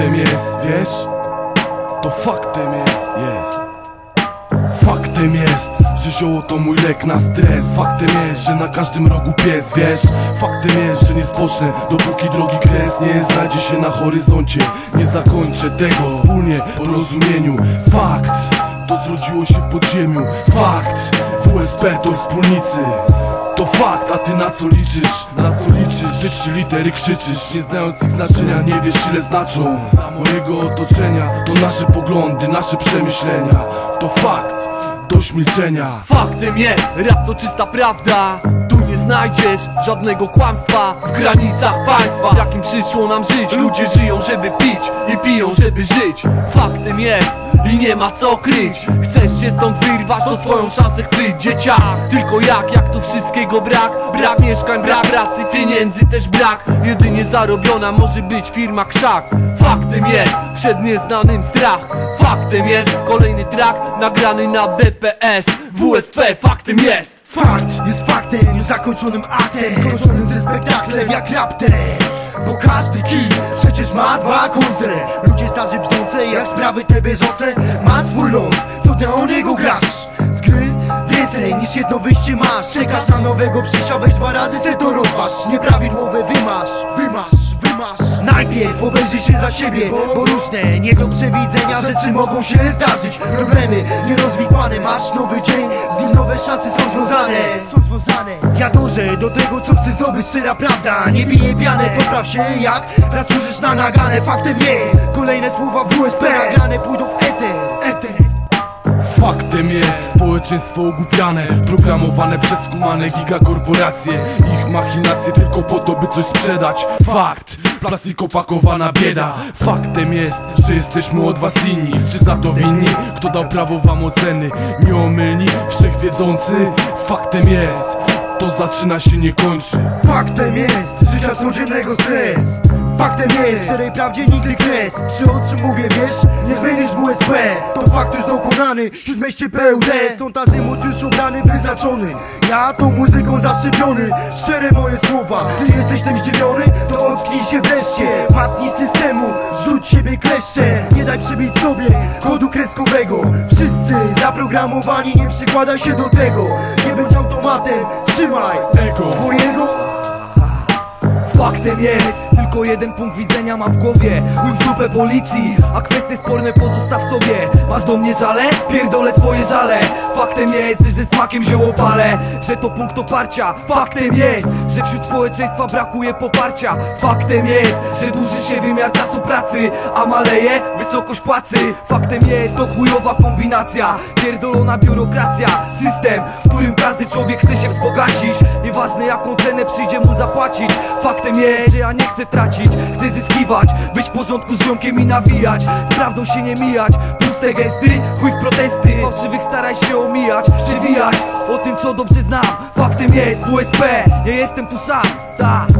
faktem jest, wiesz? To faktem jest, jest. Faktem jest, że zioło to mój lek na stres. Faktem jest, że na każdym rogu pies, wiesz? Faktem jest, że nie spocznę, dopóki drogi kres nie znajdzie się na horyzoncie. Nie zakończę tego wspólnie po rozumieniu. Fakt, to zrodziło się w podziemiu. Fakt, WSP to wspólnicy. To fakt, a ty na co liczysz? Na co trzy litery krzyczysz Nie znając ich znaczenia nie wiesz ile znaczą. Dla mojego otoczenia To nasze poglądy, nasze przemyślenia. To fakt, dość milczenia. Faktem jest, rap to czysta prawda nie znajdziesz żadnego kłamstwa W granicach państwa, jakim przyszło nam żyć? Ludzie żyją, żeby pić i piją, żeby żyć. Faktem jest i nie ma co kryć. Chcesz się stąd wyrwać, to swoją szansę chwyć Dzieciak, tylko jak, jak tu wszystkiego brak? Brak mieszkań, brak pracy, pieniędzy też brak. Jedynie zarobiona może być firma krzak. Faktem jest, przed nieznanym strach. Faktem jest, kolejny track nagrany na DPS WSP, faktem jest. Fakt jest faktem, niezakończonym aktem. Skończonym spektaklem jak raptem. Bo każdy kij przecież ma dwa końce Ludzie starzy brzdące jak sprawy te bieżące. Ma swój los, co dnia o niego grasz? Z gry więcej niż jedno wyjście masz. Czekasz na nowego przyjścia, weź dwa razy se to rozważ. Nieprawidłowy wymasz, wymasz, wymasz. Najpierw obejrzyj się za siebie, bo różne nie do przewidzenia rzeczy mogą się zdarzyć. Problemy nierozwikłane, masz nowy dzień, z nim nowe szanse dążę do tego co chcę zdobyć, szczera prawda. Nie biję pianę, popraw się jak zasłużysz na nagane Faktem jest, kolejne słowa WSP nagrane pójdą w eter, eter. Faktem jest społeczeństwo ogłupiane Programowane przez skumane gigakorporacje. Ich machinacje tylko po to, by coś sprzedać. Fakt, plastiko pakowana bieda. Faktem jest, że jesteśmy od was inni. Czy za to winni? Kto dał prawo wam oceny? Nieomylni, wszechwiedzący. Faktem jest, to zaczyna się nie kończy. Faktem jest, życia codziennego stres. Faktem jest, szczerej prawdzie nigdy kres. Czy o czym mówię wiesz, nie zmienisz WSP To fakt już dokonany, wśród mieście PUD Stąd azymut już obrany, wyznaczony. Ja tą muzyką zaszczepiony. Szczere moje słowa, ty jesteś tym zdziwiony? To ocknij się wreszcie, Kleszcze, nie daj przybić sobie Kodu kreskowego. Wszyscy zaprogramowani, nie przykładaj się do tego. Nie bądź automatem, trzymaj Ego. Swojego Faktem jest, tylko jeden punkt widzenia mam w głowie. Chuj w dupę policji, a kwestie sporne pozostaw sobie. Masz do mnie żale? Pierdolę twoje żale. Faktem jest, że ze smakiem zioło palę. Że to punkt oparcia. Faktem jest, że wśród społeczeństwa brakuje poparcia. Faktem jest, że dłuży się wymiar czasu pracy A maleje wysokość płacy. Faktem jest, to chujowa kombinacja Pierdolona biurokracja. System, w którym każdy człowiek chce się wzbogacić. Nieważne jaką cenę przyjdzie mu zapłacić. Faktem jest, że ja nie chcę tracić. Chcę zyskiwać, być w porządku z ziomkiem i nawijać. Z prawdą się nie mijać. Puste gesty, chuj w protesty. Fałszywych staraj się omijać, przewijać. O tym co dobrze Faktem jest WSP, nie jestem tu sam, tak